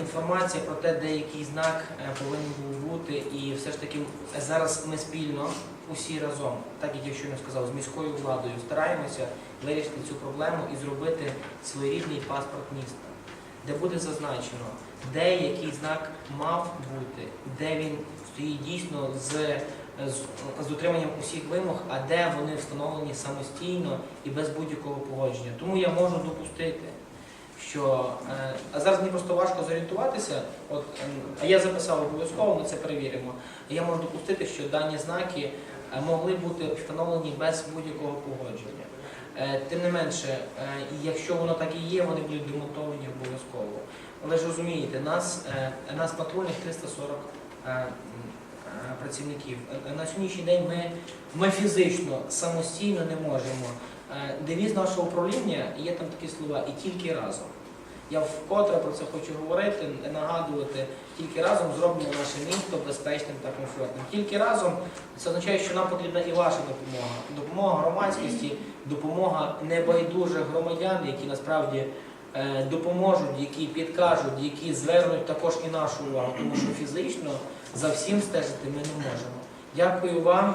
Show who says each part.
Speaker 1: інформація про те, де який знак е, повинен був бути, і все ж таки зараз ми спільно, усі разом, так як я щойно сказав, з міською владою стараємося вирішити цю проблему і зробити своєрідний паспорт міста, де буде зазначено, де який знак мав бути, де він стоїть дійсно з, з, з дотриманням усіх вимог, а де вони встановлені самостійно і без будь-якого погодження. Тому я можу допустити що е, а зараз мені просто важко зорієнтуватися. От ем, а я записав обов'язково, ми це перевіримо. Я можу допустити, що дані знаки е, могли бути встановлені без будь-якого погодження. Е, Тим не менше, якщо воно так і є, вони будуть демонтовані обов'язково. Але ж розумієте, нас, нас патрульних 340 е, м, е, працівників. Е, На сьогоднішній день ми, ми фізично самостійно не можемо. Е, Девіз нашого управління є там такі слова і тільки разом. Я вкотре про це хочу говорити, нагадувати. Тільки разом зробимо наше місто безпечним та комфортним. Тільки разом це означає, що нам потрібна і ваша допомога. Допомога громадськості, допомога небайдужих громадян, які насправді е, допоможуть, які підкажуть, які звернуть також і нашу увагу, тому що фізично за всім стежити ми не можемо. Дякую вам.